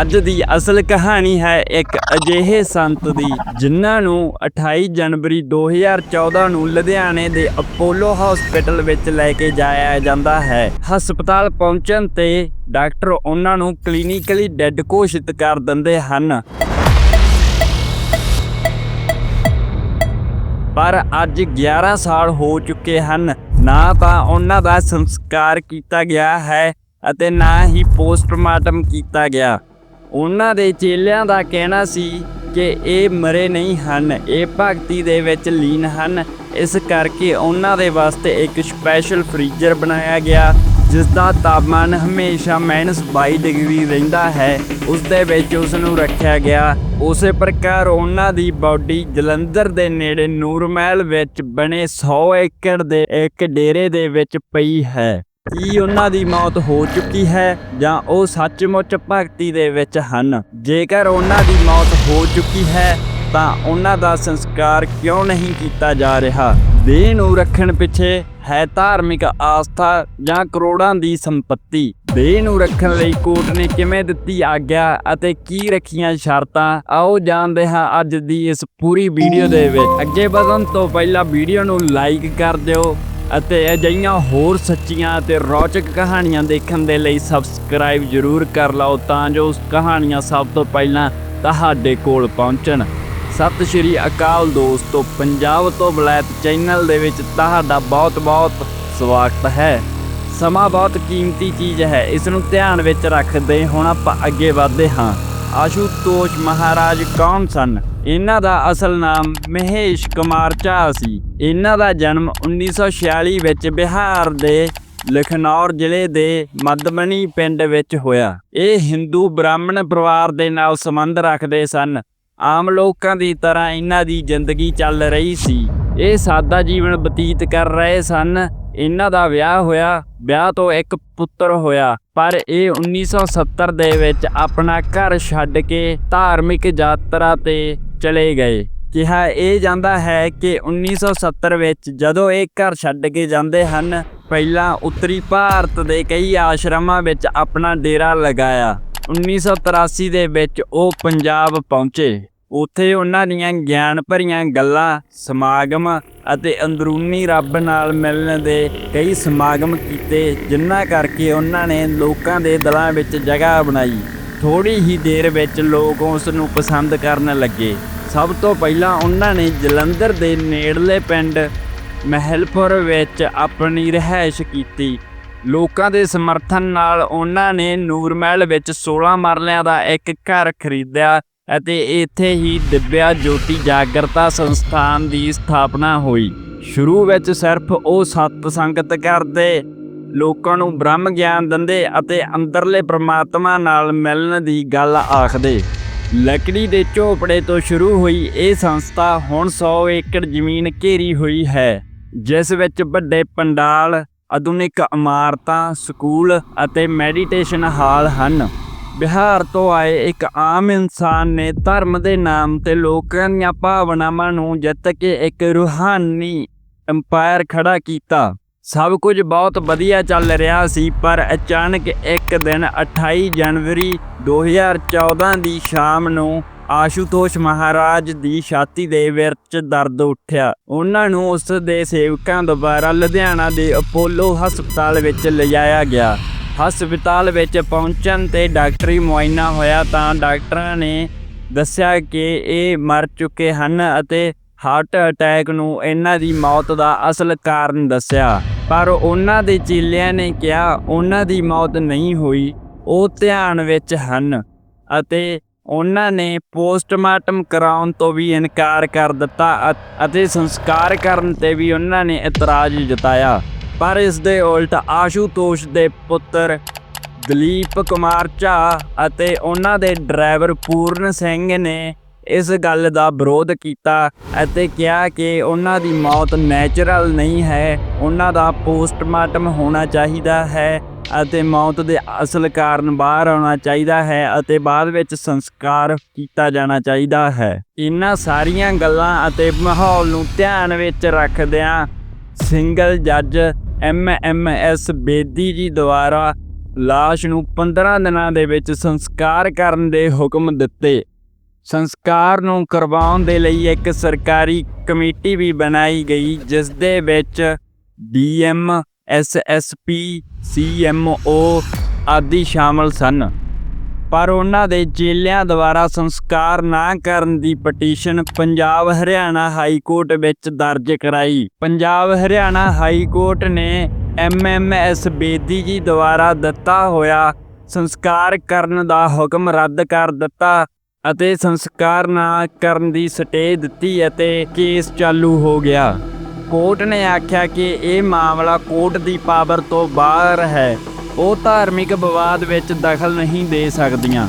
ਅੱਜ ਦੀ ਅਸਲ ਕਹਾਣੀ ਹੈ ਇੱਕ ਅਜਿਹੇ ਸੰਤ ਦੀ, ਜਿਨ੍ਹਾਂ ਨੂੰ 28 ਜਨਵਰੀ 2014 ਨੂੰ ਲੁਧਿਆਣੇ ਦੇ ਅਪੋਲੋ ਹਸਪੀਟਲ ਵਿੱਚ ਲੈ ਕੇ ਜਾਇਆ ਜਾਂਦਾ ਹੈ। ਹਸਪਤਾਲ ਪਹੁੰਚਣ ਤੇ ਡਾਕਟਰ ਉਹਨਾਂ ਨੂੰ ਕਲੀਨਿਕਲੀ ਡੈੱਡ ਘੋਸ਼ਿਤ ਕਰ ਦਿੰਦੇ ਹਨ। ਪਰ ਅੱਜ 11 ਸਾਲ ਹੋ ਚੁੱਕੇ ਹਨ, ਨਾ ਤਾਂ ਉਹਨਾਂ ਦਾ ਸੰਸਕਾਰ ਕੀਤਾ ਗਿਆ ਹੈ ਅਤੇ ਨਾ ਹੀ ਪੋਸਟਮਾਰਟਮ ਕੀਤਾ ਗਿਆ। ਉਹਨਾਂ ਦੇ ਚੇਲਿਆਂ ਦਾ ਕਹਿਣਾ ਸੀ ਕਿ ਇਹ ਮਰੇ ਨਹੀਂ ਹਨ, ਇਹ ਭਗਤੀ ਦੇ ਵਿੱਚ ਲੀਨ ਹਨ। ਇਸ ਕਰਕੇ ਉਹਨਾਂ ਦੇ ਵਾਸਤੇ ਇੱਕ ਸਪੈਸ਼ਲ ਫ੍ਰੀਜ਼ਰ ਬਣਾਇਆ ਗਿਆ ਜਿਸ ਦਾ ਤਾਪਮਾਨ ਹਮੇਸ਼ਾ -22 ਡਿਗਰੀ ਰਹਿੰਦਾ ਹੈ। ਉਸ ਦੇ ਵਿੱਚ ਉਸ ਨੂੰ ਰੱਖਿਆ ਗਿਆ। ਉਸੇ ਪ੍ਰਕਾਰ ਉਹਨਾਂ ਦੀ ਬਾਡੀ ਜਲੰਧਰ ਦੇ ਨੇੜੇ ਨੂਰਮਹਿਲ ਵਿੱਚ ਬਣੇ 100 ਏਕੜ ਦੇ ਇੱਕ ਡੇਰੇ ਦੇ ਵਿੱਚ ਪਈ ਹੈ। ਕੀ ਉਹਨਾਂ ਦੀ ਮੌਤ ਹੋ ਚੁੱਕੀ ਹੈ ਜਾਂ ਉਹ ਸੱਚਮੁੱਚ ਭਗਤੀ ਦੇ ਵਿੱਚ ਹਨ? ਜੇਕਰ ਉਹਨਾਂ ਦੀ ਮੌਤ ਹੋ ਚੁੱਕੀ ਹੈ, ਤਾਂ ਉਹਨਾਂ ਦਾ ਸੰਸਕਾਰ ਕਿਉਂ ਨਹੀਂ ਕੀਤਾ ਜਾ ਰਿਹਾ? ਦੇਹ ਨੂੰ ਰੱਖਣ ਪਿੱਛੇ ਹੈ ਧਾਰਮਿਕ ਆਸਥਾ ਜਾਂ ਕਰੋੜਾਂ ਦੀ ਸੰਪਤੀ? ਦੇਹ ਨੂੰ ਰੱਖਣ ਲਈ ਕੋਰਟ ਨੇ ਕਿਵੇਂ ਦਿੱਤੀ ਆਗਿਆ ਅਤੇ ਕੀ ਰੱਖੀਆਂ ਸ਼ਰਤਾਂ? ਆਓ ਜਾਣਦੇ ਹਾਂ ਅੱਜ ਦੀ ਇਸ ਪੂਰੀ ਵੀਡੀਓ ਦੇ ਵਿੱਚ। ਅੱਗੇ ਵਧਣ ਤੋਂ ਪਹਿਲਾਂ ਵੀਡੀਓ ਨੂੰ ਲਾਈਕ ਕਰ ਦਿਓ। ਅਤੇ ਅਜਿਹੀਆਂ ਹੋਰ ਸੱਚੀਆਂ ਅਤੇ ਰੌਚਕ ਕਹਾਣੀਆਂ ਦੇਖਣ ਦੇ ਲਈ ਸਬਸਕ੍ਰਾਈਬ ਜ਼ਰੂਰ ਕਰ ਲਓ ਤਾਂ ਜੋ ਉਸ ਕਹਾਣੀਆਂ ਸਭ ਤੋਂ ਪਹਿਲਾਂ ਤੁਹਾਡੇ ਕੋਲ ਪਹੁੰਚਣ। ਸਤਿ ਸ਼੍ਰੀ ਅਕਾਲ ਦੋਸਤੋ, ਪੰਜਾਬ ਤੋਂ ਬਲੈਤ ਚੈਨਲ ਦੇ ਵਿੱਚ ਤੁਹਾਡਾ ਬਹੁਤ-ਬਹੁਤ ਸਵਾਗਤ ਹੈ। ਸਮਾਂ ਬਹੁਤ ਕੀਮਤੀ ਚੀਜ਼ ਹੈ, ਇਸ ਨੂੰ ਧਿਆਨ ਵਿੱਚ ਰੱਖਦੇ ਹੁਣ ਆਪਾਂ ਅੱਗੇ ਵਧਦੇ ਹਾਂ। ਆਸ਼ੂਤੋਸ਼ ਮਹਾਰਾਜ ਕੌਣ ਸਨ? ਇਹਨਾਂ ਦਾ ਅਸਲ ਨਾਮ ਮਹੇਸ਼ ਕੁਮਾਰ ਝਾ ਸੀ। ਇਹਨਾਂ ਦਾ ਜਨਮ 1946 ਵਿੱਚ ਬਿਹਾਰ ਦੇ ਲਖਨੌਰ ਜ਼ਿਲ੍ਹੇ ਦੇ ਮਦਮਣੀ ਪਿੰਡ ਵਿੱਚ ਹੋਇਆ। ਇਹ ਹਿੰਦੂ ਬ੍ਰਾਹਮਣ ਪਰਿਵਾਰ ਦੇ ਨਾਲ ਸੰਬੰਧ ਰੱਖਦੇ ਸਨ। ਆਮ ਲੋਕਾਂ ਦੀ ਤਰ੍ਹਾਂ ਇਹਨਾਂ ਦੀ ਜ਼ਿੰਦਗੀ ਚੱਲ ਰਹੀ ਸੀ। ਇਹ ਸਾਦਾ ਜੀਵਨ ਬਤੀਤ ਕਰ ਰਹੇ ਸਨ। ਇਹਨਾਂ ਦਾ ਵਿਆਹ ਹੋਇਆ। ਵਿਆਹ ਤੋਂ ਇੱਕ ਪੁੱਤਰ ਹੋਇਆ। ਪਰ ਇਹ 1970 ਦੇ ਵਿੱਚ ਆਪਣਾ ਘਰ ਛੱਡ ਕੇ ਧਾਰਮਿਕ ਯਾਤਰਾ ਤੇ ਚਲੇ ਗਏ। ਕਿਹਾ ਇਹ ਜਾਂਦਾ ਹੈ ਕਿ 1970 ਵਿੱਚ ਜਦੋਂ ਇਹ ਘਰ ਛੱਡ ਕੇ ਜਾਂਦੇ ਹਨ, ਪਹਿਲਾਂ ਉੱਤਰੀ ਭਾਰਤ ਦੇ ਕਈ ਆਸ਼ਰਮਾਂ ਵਿੱਚ ਆਪਣਾ ਡੇਰਾ ਲਗਾਇਆ। 1983 ਦੇ ਵਿੱਚ ਉਹ ਪੰਜਾਬ ਪਹੁੰਚੇ। ਉੱਥੇ ਉਹਨਾਂ ਦੀਆਂ ਗਿਆਨ ਭਰੀਆਂ ਗੱਲਾਂ, ਸਮਾਗਮ ਅਤੇ ਅੰਦਰੂਨੀ ਰੱਬ ਨਾਲ ਮਿਲਣ ਦੇ ਕਈ ਸਮਾਗਮ ਕੀਤੇ, ਜਿਨ੍ਹਾਂ ਕਰਕੇ ਉਹਨਾਂ ਨੇ ਲੋਕਾਂ ਦੇ ਦਿਲਾਂ ਵਿੱਚ ਜਗ੍ਹਾ ਬਣਾਈ। ਥੋੜੀ ਹੀ ਦੇਰ ਵਿੱਚ ਲੋਕ ਉਸ ਨੂੰ ਪਸੰਦ ਕਰਨ ਲੱਗੇ। ਸਭ ਤੋਂ ਪਹਿਲਾਂ ਉਹਨਾਂ ਨੇ ਜਲੰਧਰ ਦੇ ਨੇੜਲੇ ਪਿੰਡ ਮਹਿਲਪੁਰ ਵਿੱਚ ਆਪਣੀ ਰਿਹਾਇਸ਼ ਕੀਤੀ। ਲੋਕਾਂ ਦੇ ਸਮਰਥਨ ਨਾਲ ਉਹਨਾਂ ਨੇ ਨੂਰਮਹਿਲ ਵਿੱਚ 16 ਮਰਲਿਆਂ ਦਾ ਇੱਕ ਘਰ ਖਰੀਦਿਆ ਅਤੇ ਇੱਥੇ ਹੀ ਦਿਵਿਆ ਜੋਤੀ ਜਾਗਰਤਾ ਸੰਸਥਾਨ ਦੀ ਸਥਾਪਨਾ ਹੋਈ। ਸ਼ੁਰੂ ਵਿੱਚ ਸਿਰਫ ਉਹ ਸਤ ਸੰਗਤ ਕਰਦੇ ਲੋਕਾਂ ਨੂੰ ਬ੍ਰਹਮ ਗਿਆਨ ਦਿੰਦੇ ਅਤੇ ਅੰਦਰਲੇ ਪ੍ਰਮਾਤਮਾ ਨਾਲ ਮਿਲਣ ਦੀ ਗੱਲ ਆਖਦੇ। ਲੱਕੜੀ ਦੇ ਝੋਪੜੇ ਤੋਂ ਸ਼ੁਰੂ ਹੋਈ ਇਹ ਸੰਸਥਾ ਹੁਣ 100 ਏਕੜ ਜ਼ਮੀਨ ਘੇਰੀ ਹੋਈ ਹੈ, ਜਿਸ ਵਿੱਚ ਵੱਡੇ ਪੰਡਾਲ, ਆਧੁਨਿਕ ਇਮਾਰਤਾਂ, ਸਕੂਲ ਅਤੇ ਮੈਡੀਟੇਸ਼ਨ ਹਾਲ ਹਨ। ਬਿਹਾਰ ਤੋਂ ਆਏ ਇੱਕ ਆਮ ਇਨਸਾਨ ਨੇ ਧਰਮ ਦੇ ਨਾਮ ਤੇ ਲੋਕਾਂ ਦੀਆਂ ਭਾਵਨਾਵਾਂ ਨੂੰ ਜਿੱਤ ਕੇ ਇੱਕ ਰੂਹਾਨੀ ਅੰਪਾਇਰ ਖੜਾ ਕੀਤਾ। ਸਭ ਕੁਝ ਬਹੁਤ ਵਧੀਆ ਚੱਲ ਰਿਹਾ ਸੀ, ਪਰ ਅਚਾਨਕ ਇੱਕ ਦਿਨ 28 ਜਨਵਰੀ 2014 ਦੀ ਸ਼ਾਮ ਨੂੰ ਆਸ਼ੂਤੋਸ਼ ਮਹਾਰਾਜ ਦੀ ਛਾਤੀ ਦੇ ਵਿੱਚ ਦਰਦ ਉੱਠਿਆ। ਉਹਨਾਂ ਨੂੰ ਉਸ ਦੇ ਸੇਵਕਾਂ ਦੁਆਰਾ ਲੁਧਿਆਣਾ ਦੇ ਅਪੋਲੋ ਹਸਪਤਾਲ ਵਿੱਚ ਲਿਜਾਇਆ ਗਿਆ। ਹਸਪਤਾਲ ਵਿੱਚ ਪਹੁੰਚਣ ਤੇ ਡਾਕਟਰੀ ਮੁਆਇਨਾ ਹੋਇਆ ਤਾਂ ਡਾਕਟਰਾਂ ਨੇ ਦੱਸਿਆ ਕਿ ਇਹ ਮਰ ਚੁੱਕੇ ਹਨ ਅਤੇ ਹਾਰਟ ਅਟੈਕ ਨੂੰ ਇਹਨਾਂ ਦੀ ਮੌਤ ਦਾ ਅਸਲ ਕਾਰਨ ਦੱਸਿਆ। ਪਰ ਉਹਨਾਂ ਦੇ ਚੇਲਿਆਂ ਨੇ ਕਿਹਾ, ਉਹਨਾਂ ਦੀ ਮੌਤ ਨਹੀਂ ਹੋਈ। ਉਹ ਧਿਆਨ ਵਿੱਚ ਹਨ ਅਤੇ ਉਹਨਾਂ ਨੇ ਪੋਸਟਮਾਰਟਮ ਕਰਾਉਣ ਤੋਂ ਵੀ ਇਨਕਾਰ ਕਰ ਦਿੱਤਾ ਅਤੇ ਸੰਸਕਾਰ ਕਰਨ ਤੇ ਵੀ ਉਹਨਾਂ ਨੇ ਇਤਰਾਜ਼ ਜਤਾਇਆ। ਪਰ ਇਸ ਦੇ ਉਲਟ ਆਸ਼ੂਤੋਸ਼ ਦੇ ਪੁੱਤਰ ਦਲੀਪ ਕੁਮਾਰ ਝਾ ਅਤੇ ਉਹਨਾਂ ਦੇ ਡਰਾਈਵਰ ਪੂਰਨ ਸਿੰਘ ਨੇ ਇਸ ਗੱਲ ਦਾ ਵਿਰੋਧ ਕੀਤਾ ਅਤੇ ਕਿਹਾ ਕਿ ਉਹਨਾਂ ਦੀ ਮੌਤ ਨੈਚੁਰਲ ਨਹੀਂ ਹੈ। ਉਹਨਾਂ ਦਾ ਪੋਸਟਮਾਰਟਮ ਹੋਣਾ ਚਾਹੀਦਾ ਹੈ ਅਤੇ ਮੌਤ ਦੇ ਅਸਲ ਕਾਰਨ ਬਾਹਰ ਆਉਣਾ ਚਾਹੀਦਾ ਹੈ ਅਤੇ ਬਾਅਦ ਵਿੱਚ ਸੰਸਕਾਰ ਕੀਤਾ ਜਾਣਾ ਚਾਹੀਦਾ ਹੈ। ਇਹਨਾਂ ਸਾਰੀਆਂ ਗੱਲਾਂ ਅਤੇ ਮਾਹੌਲ ਨੂੰ ਧਿਆਨ ਵਿੱਚ ਰੱਖਦਿਆਂ ਸਿੰਗਲ ਜੱਜ M M S Bedi ji ਦੁਆਰਾ ਲਾਸ਼ ਨੂੰ 15 ਦਿਨਾਂ ਦੇ ਵਿੱਚ ਸੰਸਕਾਰ ਕਰਨ ਦੇ ਹੁਕਮ ਦਿੱਤੇ। ਸੰਸਕਾਰ ਨੂੰ ਕਰਵਾਉਣ ਦੇ ਲਈ ਇੱਕ ਸਰਕਾਰੀ ਕਮੇਟੀ ਵੀ ਬਣਾਈ ਗਈ ਜਿਸ ਦੇ ਵਿੱਚ ਡੀਐਮ ਐਸਐਸਪੀ ਸੀਐਮਓ ਆਦਿ ਸ਼ਾਮਲ ਸਨ। ਪਰ ਉਹਨਾਂ ਦੇ ਚੇਲਿਆਂ ਦੁਆਰਾ ਸੰਸਕਾਰ ਨਾ ਕਰਨ ਦੀ petition Punjab Haryana high court ਵਿੱਚ ਦਰਜ ਕਰਾਈ। ਪੰਜਾਬ ਹਰਿਆਣਾ ਹਾਈ ਕੋਰਟ ਨੇ ਐਮਐਮਐਸ ਬੇਦੀ ਜੀ ਦੁਆਰਾ ਦਿੱਤਾ ਹੋਇਆ ਸੰਸਕਾਰ ਕਰਨ ਦਾ ਹੁਕਮ ਰੱਦ ਕਰ ਦਿੱਤਾ। ਅਤੇ ਸੰਸਕਾਰ ਨਾ ਕਰਨ ਦੀ ਸਟੇ ਦਿੱਤੀ ਅਤੇ ਕੇਸ ਚਾਲੂ ਹੋ ਗਿਆ। ਕੋਰਟ ਨੇ ਆਖਿਆ ਕਿ ਇਹ ਮਾਮਲਾ ਕੋਰਟ ਦੀ ਪਾਵਰ ਤੋਂ ਬਾਹਰ ਹੈ। ਉਹ ਧਾਰਮਿਕ ਵਿਵਾਦ ਵਿੱਚ ਦਖਲ ਨਹੀਂ ਦੇ ਸਕਦੀਆਂ।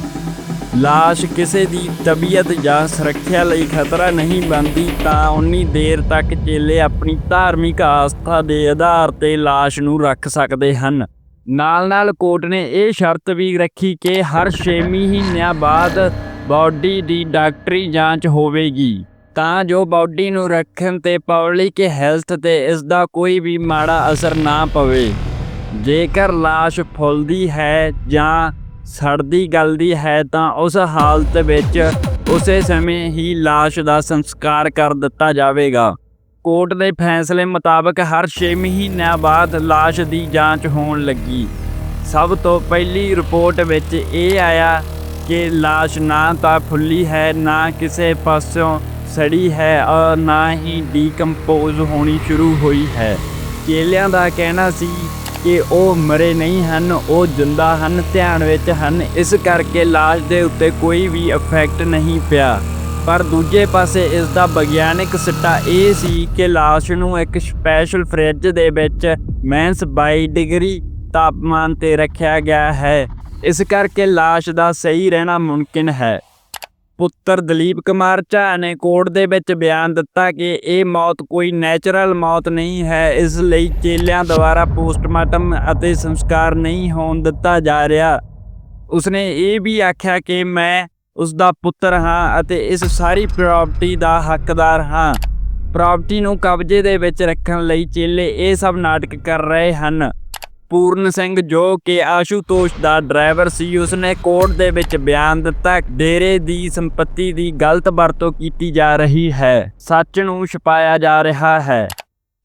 ਲਾਸ਼ ਕਿਸੇ ਦੀ ਤਬੀਅਤ ਜਾਂ ਸੁਰੱਖਿਆ ਲਈ ਖਤਰਾ ਨਹੀਂ ਬਣਦੀ ਤਾਂ ਉਨੀ ਦੇਰ ਤੱਕ ਚੇਲੇ ਆਪਣੀ ਧਾਰਮਿਕ ਆਸਥਾ ਦੇ ਆਧਾਰ ਤੇ ਲਾਸ਼ ਨੂੰ ਰੱਖ ਸਕਦੇ ਹਨ। ਨਾਲ-ਨਾਲ ਕੋਰਟ ਨੇ ਇਹ ਸ਼ਰਤ ਵੀ ਰੱਖੀ ਕਿ ਹਰ 6 ਮਹੀਨਿਆਂ ਬਾਅਦ ਬਾਡੀ ਦੀ ਡਾਕਟਰੀ ਜਾਂਚ ਹੋਵੇਗੀ। ਤਾਂ ਜੋ ਬਾਡੀ ਨੂੰ ਰੱਖਣ ਤੇ ਪਬਲਿਕ ਹੈਲਥ ਤੇ ਇਸ ਦਾ ਕੋਈ ਵੀ ਮਾੜਾ ਅਸਰ ਨਾ ਪਵੇ। ਜੇਕਰ ਲਾਸ਼ ਫੁੱਲਦੀ ਹੈ ਜਾਂ ਸੜਦੀ ਗਲਦੀ ਹੈ ਤਾਂ ਉਸ ਹਾਲਤ ਵਿੱਚ ਉਸੇ ਸਮੇਂ ਹੀ ਲਾਸ਼ ਦਾ ਸੰਸਕਾਰ ਕਰ ਦਿੱਤਾ ਜਾਵੇਗਾ। ਕੋਰਟ ਦੇ ਫੈਸਲੇ ਮੁਤਾਬਕ ਹਰ 6 ਮਹੀਨਿਆਂ ਬਾਅਦ ਲਾਸ਼ ਦੀ ਜਾਂਚ ਹੋਣ ਲੱਗੀ। ਸਭ ਤੋਂ ਪਹਿਲੀ ਰਿਪੋਰਟ ਵਿੱਚ ਇਹ ਆਇਆ ਕਿ ਲਾਸ਼ ਨਾ ਤਾਂ ਫੁੱਲੀ ਹੈ, ਨਾ ਕਿਸੇ ਪਾਸਿਓਂ ਸੜੀ ਹੈ ਔਰ ਨਾ ਹੀ ਡੀਕੰਪੋਜ਼ ਹੋਣੀ ਸ਼ੁਰੂ ਹੋਈ ਹੈ। ਚੇਲਿਆਂ ਦਾ ਕਹਿਣਾ ਸੀ ਕਿ ਉਹ ਮਰੇ ਨਹੀਂ ਹਨ, ਉਹ ਜਿੰਦਾ ਹਨ, ਧਿਆਨ ਵਿੱਚ ਹਨ। ਇਸ ਕਰਕੇ ਲਾਸ਼ ਦੇ ਉੱਤੇ ਕੋਈ ਵੀ ਇਫੈਕਟ ਨਹੀਂ ਪਿਆ। ਪਰ ਦੂਜੇ ਪਾਸੇ ਇਸ ਦਾ ਵਿਗਿਆਨਿਕ ਸਿੱਟਾ ਇਹ ਸੀ ਕਿ ਲਾਸ਼ ਨੂੰ ਇੱਕ ਸਪੈਸ਼ਲ ਫ੍ਰਿਜ ਦੇ ਵਿੱਚ ਮਾਈਨਸ 22 ਡਿਗਰੀ ਤਾਪਮਾਨ ਤੇ ਰੱਖਿਆ ਗਿਆ ਹੈ। ਇਸ ਕਰਕੇ ਲਾਸ਼ ਦਾ ਸਹੀ ਰਹਿਣਾ ਮੁਮਕਿਨ ਹੈ। ਪੁੱਤਰ ਦਲੀਪ ਕੁਮਾਰ ਝਾ ਨੇ ਕੋਰਟ ਦੇ ਵਿੱਚ ਬਿਆਨ ਦਿੱਤਾ ਕਿ ਇਹ ਮੌਤ ਕੋਈ ਨੈਚੁਰਲ ਮੌਤ ਨਹੀਂ ਹੈ। ਇਸ ਲਈ ਚੇਲਿਆਂ ਦੁਆਰਾ ਪੋਸਟਮਾਰਟਮ ਅਤੇ ਸੰਸਕਾਰ ਨਹੀਂ ਹੋਣ ਦਿੱਤਾ ਜਾ ਰਿਹਾ। ਉਸਨੇ ਇਹ ਵੀ ਆਖਿਆ ਕਿ ਮੈਂ ਉਸ ਦਾ ਪੁੱਤਰ ਹਾਂ ਅਤੇ ਇਸ ਸਾਰੀ ਪ੍ਰਾਪਰਟੀ ਦਾ ਹੱਕਦਾਰ ਹਾਂ। ਪ੍ਰਾਪਰਟੀ ਨੂੰ ਕਬਜ਼ੇ ਦੇ ਵਿੱਚ ਰੱਖਣ ਲਈ ਚੇਲੇ ਇਹ ਸਭ ਨਾਟਕ ਕਰ ਰਹੇ ਹਨ। ਪੂਰਨ ਸਿੰਘ ਜੋ ਕਿ ਆਸ਼ੂਤੋਸ਼ ਦਾ ਡਰਾਈਵਰ ਸੀ, ਉਸਨੇ ਕੋਰਟ ਦੇ ਵਿੱਚ ਬਿਆਨ ਦਿੱਤਾ, ਡੇਰੇ ਦੀ ਸੰਪਤੀ ਦੀ ਗਲਤ ਵਰਤੋਂ ਕੀਤੀ ਜਾ ਰਹੀ ਹੈ। ਸੱਚ ਨੂੰ ਛਪਾਇਆ ਜਾ ਰਿਹਾ ਹੈ।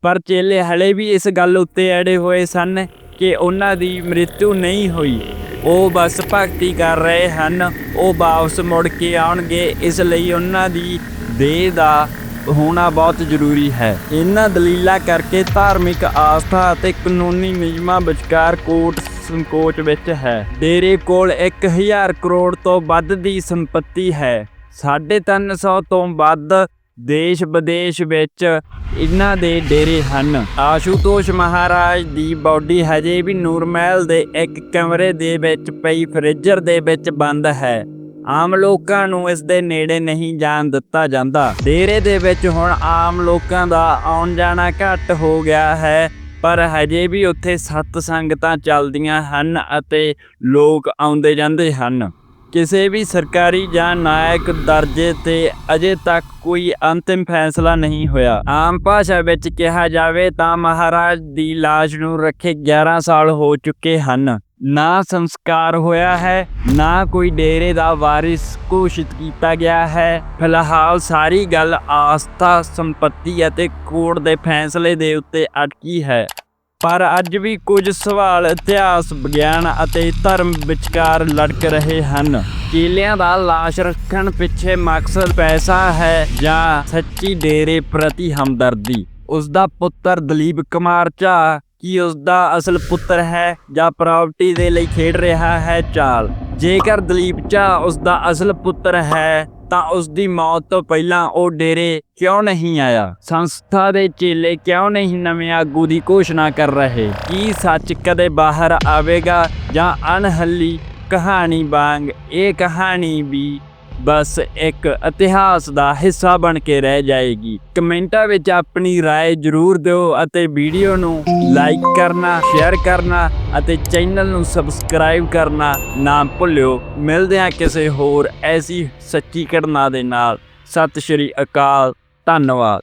ਪਰ ਚੇਲੇ ਹਲੇ ਵੀ ਇਸ ਗੱਲ ਉੱਤੇ ਅੜੇ ਹੋਏ ਸਨ ਕਿ ਉਹਨਾਂ ਦੀ ਮ੍ਰਿਤੂ ਨਹੀਂ ਹੋਈ। ਉਹ ਬਸ ਭਗਤੀ ਕਰ ਰਹੇ ਹਨ। ਉਹ ਵਾਪਸ ਮੁੜ ਕੇ ਆਉਣਗੇ। ਇਸ ਲਈ ਉਹਨਾਂ ਦੀ ਦੇਹ ਦਾ ਹੋਣਾ ਬਹੁਤ ਜ਼ਰੂਰੀ ਹੈ। ਇਹਨਾਂ ਦਲੀਲਾਂ ਕਰਕੇ ਧਾਰਮਿਕ ਆਸਥਾ ਅਤੇ ਕਾਨੂੰਨੀ ਨਿਯਮਾਂ ਵਿਚਕਾਰ ਕੋਟ ਸੰਕੋਚ ਵਿੱਚ ਹੈ। ਡੇਰੇ ਕੋਲ 1000 ਕਰੋੜ ਤੋਂ ਵੱਧ ਦੀ ਸੰਪਤੀ ਹੈ। 350 ਤੋਂ ਵੱਧ ਦੇਸ਼ ਵਿਦੇਸ਼ ਵਿੱਚ ਇਹਨਾਂ ਦੇ ਡੇਰੇ ਹਨ। ਆਸ਼ੂਤੋਸ਼ ਮਹਾਰਾਜ ਦੀ ਬਾਡੀ ਹਜੇ ਵੀ ਨੂਰਮਹਿਲ ਦੇ ਇੱਕ ਕਮਰੇ ਦੇ ਵਿੱਚ ਪਈ ਫ੍ਰੀਜ਼ਰ ਦੇ ਵਿੱਚ ਬੰਦ ਹੈ। ਆਮ ਲੋਕਾਂ ਨੂੰ ਇਸ ਦੇ ਨੇੜੇ ਨਹੀਂ ਜਾਣ ਦਿੱਤਾ ਜਾਂਦਾ। ਡੇਰੇ ਦੇ ਵਿੱਚ ਹੁਣ ਆਮ ਲੋਕਾਂ ਦਾ ਆਉਣ ਜਾਣਾ ਘੱਟ ਹੋ ਗਿਆ ਹੈ, ਪਰ ਹਜੇ ਵੀ ਉੱਥੇ ਸਤ ਸੰਗਤਾਂ ਚੱਲਦੀਆਂ ਹਨ ਅਤੇ ਲੋਕ ਆਉਂਦੇ ਜਾਂਦੇ ਹਨ। ਕਿਸੇ ਵੀ ਸਰਕਾਰੀ ਜਾਂ ਨਾਇਕ ਦਰਜੇ ਤੇ ਅਜੇ ਤੱਕ ਕੋਈ ਅੰਤਿਮ ਫੈਸਲਾ ਨਹੀਂ ਹੋਇਆ। ਆਮ ਭਾਸ਼ਾ ਵਿੱਚ ਕਿਹਾ ਜਾਵੇ ਤਾਂ ਮਹਾਰਾਜ ਦੀ ਲਾਸ਼ ਨੂੰ ਰੱਖੇ 11 ਸਾਲ ਹੋ ਚੁੱਕੇ ਹਨ। ਨਾ ਸੰਸਕਾਰ ਹੋਇਆ ਹੈ, ਨਾ ਕੋਈ ਡੇਰੇ ਦਾ ਵਾਰਿਸ ਘੋਸ਼ਿਤ ਕੀਤਾ ਗਿਆ ਹੈ। ਫਿਲਹਾਲ ਸਾਰੀ ਗੱਲ ਆਸਥਾ, ਸੰਪਤੀ ਅਤੇ ਕੋਰਟ ਦੇ ਫੈਸਲੇ ਦੇ ਉੱਤੇ ਅਟਕੀ ਹੈ। ਪਰ ਅੱਜ ਵੀ ਕੁਝ ਸਵਾਲ ਇਤਿਹਾਸ, ਵਿਗਿਆਨ ਅਤੇ ਧਰਮ ਵਿਚਕਾਰ ਲੜਕ ਰਹੇ ਹਨ। ਚੇਲਿਆਂ ਦਾ ਲਾਸ਼ ਰੱਖਣ ਪਿੱਛੇ ਮਕਸਦ ਪੈਸਾ ਹੈ ਜਾਂ ਸੱਚੀ ਡੇਰੇ ਪ੍ਰਤੀ ਹਮਦਰਦੀ? ਉਸ ਦਾ ਪੁੱਤਰ ਦਲੀਪ ਕੁਮਾਰ ਝਾ ਕੀ ਉਸ ਦਾ ਅਸਲ ਪੁੱਤਰ ਹੈ ਜਾਂ ਪ੍ਰਾਪਰਟੀ ਦੇ ਲਈ ਖੇਡ ਰਿਹਾ ਹੈ ਚਾਲ ਜੇਕਰ ਦਲੀਪ ਝਾ ਉਸ ਦਾ ਅਸਲ ਪੁੱਤਰ ਹੈ ਤਾਂ ਉਸ ਦੀ ਮੌਤ ਤੋਂ ਪਹਿਲਾਂ ਉਹ ਡੇਰੇ ਕਿਉਂ ਨਹੀਂ ਆਇਆ ਸੰਸਥਾ ਦੇ ਚੇਲੇ ਕਿਉਂ ਨਹੀਂ ਨਵੇਂ ਆਗੂ ਦੀ ਘੋਸ਼ਣਾ ਕਰ ਰਹੇ ਕੀ ਸੱਚ ਕਦੇ ਬਾਹਰ ਆਵੇਗਾ ਜਾਂ ਅਨਹੱਲੀ ਕਹਾਣੀ ਵਾਂਗ ਇਹ ਕਹਾਣੀ ਵੀ ਬਸ ਇੱਕ ਇਤਿਹਾਸ ਦਾ ਹਿੱਸਾ ਬਣ ਕੇ ਰਹਿ ਜਾਏਗੀ ਕਮੈਂਟਾਂ ਵਿੱਚ ਆਪਣੀ رائے ਜ਼ਰੂਰ ਦਿਓ ਅਤੇ ਵੀਡੀਓ ਨੂੰ ਲਾਈਕ ਕਰਨਾ ਸ਼ੇਅਰ ਕਰਨਾ ਅਤੇ ਚੈਨਲ ਨੂੰ ਸਬਸਕ੍ਰਾਈਬ ਕਰਨਾ ਨਾ ਭੁੱਲਿਓ। ਮਿਲਦੇ ਹਾਂ ਕਿਸੇ ਹੋਰ ਐਸੀ ਸੱਚੀ ਘਟਨਾ ਦੇ ਨਾਲ। ਸਤਿ ਸ਼੍ਰੀ ਅਕਾਲ, ਧੰਨਵਾਦ।